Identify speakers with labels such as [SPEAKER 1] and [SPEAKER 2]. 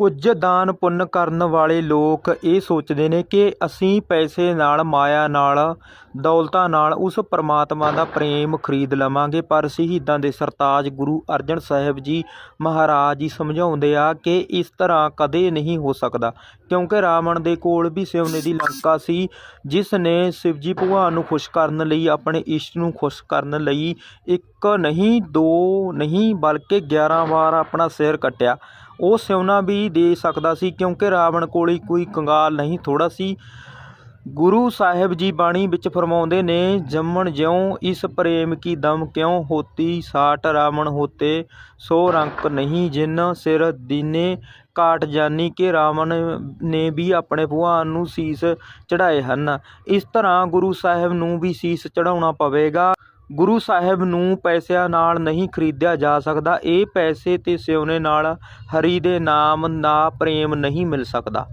[SPEAKER 1] ਕੁਝ ਦਾਨ ਪੁੰਨ ਕਰਨ ਵਾਲੇ ਲੋਕ ਇਹ ਸੋਚਦੇ ਨੇ ਕਿ ਅਸੀਂ ਪੈਸੇ ਨਾਲ, ਮਾਇਆ ਨਾਲ, ਦੌਲਤਾਂ ਨਾਲ ਉਸ ਪਰਮਾਤਮਾ ਦਾ ਪ੍ਰੇਮ ਖਰੀਦ ਲਵਾਂਗੇ। ਪਰ ਸ਼ਹੀਦਾਂ ਦੇ ਸਰਤਾਜ ਗੁਰੂ ਅਰਜਨ ਸਾਹਿਬ ਜੀ ਮਹਾਰਾਜ ਜੀ ਸਮਝਾਉਂਦੇ ਆ ਕਿ ਇਸ ਤਰ੍ਹਾਂ ਕਦੇ ਨਹੀਂ ਹੋ ਸਕਦਾ। ਕਿਉਂਕਿ ਰਾਵਣ ਦੇ ਕੋਲ ਵੀ ਸਿਵਨੇ ਦੀ ਲੰਕਾ ਸੀ, ਜਿਸ ਨੇ ਸ਼ਿਵਜੀ ਭਗਵਾਨ ਨੂੰ ਖੁਸ਼ ਕਰਨ ਲਈ, ਆਪਣੇ ਇਸ਼ਟ ਨੂੰ ਖੁਸ਼ ਕਰਨ ਲਈ ਇੱਕ ਨਹੀਂ, ਦੋ ਨਹੀਂ, ਬਲਕਿ 11 ਵਾਰ ਆਪਣਾ ਸਿਰ ਕੱਟਿਆ। ਉਹ ਸਿਉਣਾ ਵੀ ਦੇ ਸਕਦਾ ਸੀ ਕਿਉਂਕਿ ਰਾਵਣ ਕੋਲ ਕੋਈ ਕੰਗਾਲ ਨਹੀਂ ਥੋੜਾ ਸੀ। ਗੁਰੂ ਸਾਹਿਬ ਜੀ ਬਾਣੀ ਵਿੱਚ ਫਰਮਾਉਂਦੇ ਨੇ, ਜੰਮਣ ਜਿਉ ਇਸ ਪ੍ਰੇਮ ਕੀ ਦਮ ਕਿਉ ਹੋਤੀ? ਸਾਟ ਰਾਵਣ ਹੋਤੇ ਸੋ ਰੰਕ ਨਹੀਂ ਜਿਨ ਸਿਰ ਦੀਨੇ। ਕਾਟ ਜਾਨੀ ਕਿ ਰਾਵਣ ਨੇ ਵੀ ਆਪਣੇ ਭਗਵਾਨ ਨੂੰ ਸੀਸ ਚੜਾਏ ਹਨ। ਇਸ ਤਰ੍ਹਾਂ ਗੁਰੂ ਸਾਹਿਬ ਨੂੰ ਵੀ ਸੀਸ ਚੜਾਉਣਾ ਪਵੇਗਾ। ਗੁਰੂ ਸਾਹਿਬ ਨੂੰ ਪੈਸਿਆਂ ਨਾਲ ਨਹੀਂ ਖਰੀਦਿਆ ਜਾ ਸਕਦਾ। ਇਹ ਪੈਸੇ ਤੇ ਸਿਉਨੇ ਨਾਲ ਹਰੀ ਦੇ ਨਾਮ ਦਾ ਪ੍ਰੇਮ ਨਹੀਂ ਮਿਲ ਸਕਦਾ।